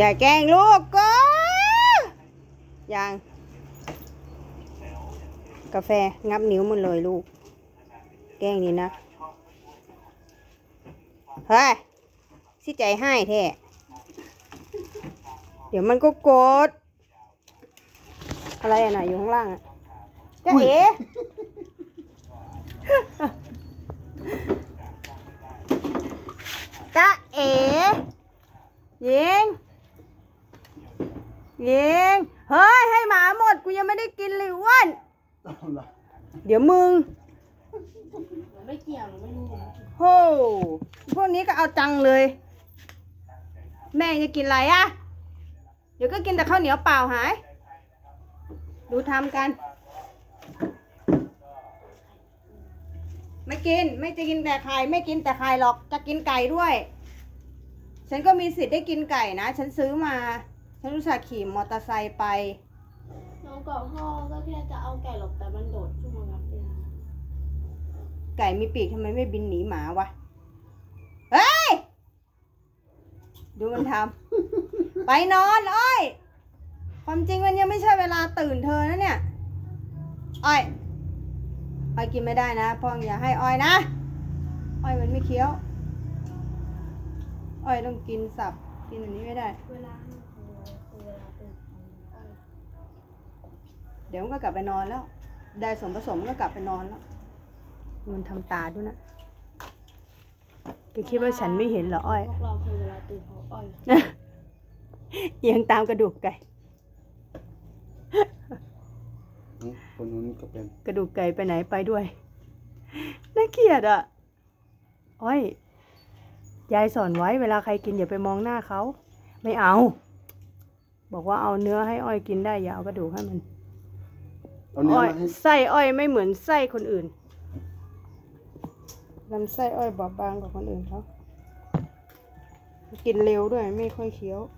อย่าแกล้งลูกก็ยังกาแฟงับนิ้วมันเลยลูก แกล้งนี่นะ เฮ้ยสิใจให้แท้เดี๋ยวมันก็โกรธอะไรอะน่ะอยู่ข้างล่างอะจะเอ๋จ๊ะเอ๋ยิง ยิง เฮ้ย ให้หมาหมด กูยังไม่ได้กินเลยอ้วน เดี๋ยวมึง ไม่เกี่ยวหนูไม่รู้โห พวกนี้ก็เอาจังเลย แม่จะกินอะไรอะเดี๋ยวก็กินแต่ข้าวเหนียวเปล่าหาย ดูทำกัน ไม่กิน ไม่จะกินแต่ไข่ ไม่กินแต่ไข่หรอก จะกินไก่ด้วย ฉันก็มีสิทธิ์ได้กินไก่นะ ฉันซื้อมา ฉันรู้สึกขี่มอเตอร์ไซค์ไป น้องกับพ่อก็แค่จะเอาไก่หลบแต่มันโดดขึ้นมางับเองไก่มีปีกทำไมไม่บินหนีหมาวะ เฮ้ย ดูมันทำ ไปนอนอ้อย ความจริงมันยังไม่ใช่เวลาตื่นเธอนะเนี่ย อ้อย อ้อยกินไม่ได้นะพ่ออย่าให้อ้อยนะ อ้อยมันไม่เคี้ยว อ้อยต้องกินสับ กินอันนี้ไม่ได้ เวลาห้าโมงคือเวลาตื่นของอ้อย เดี๋ยวมันก็กลับไปนอนแล้ว ได้สมผสมมันก็กลับไปนอนแล้ว มันทำตาด้วยนะแกคิดว่าฉันไม่เห็นเหรออ้อย พวกเราคือเวลาตื่นของอ้อยเอียงตามกระดูกไก่ คนนู้นก็เป็นกระดูกไก่ไปไหนไปด้วย น่าเกลียดอะ อ้อย ยายสอนไว้เวลาใครกินอย่าไปมองหน้าเขา ไม่เอา บอกว่าเอาเนื้อให้อ้อยกินได้อย่าเอากระดูกให้มัน เอาเนื้ออ้อยมาให้ไส้อ้อยไม่เหมือนไส้คนอื่นลำไส้อ้อยบอบบางกว่าคนอื่นเขากินเร็วด้วยไม่ค่อยเคี้ยวเ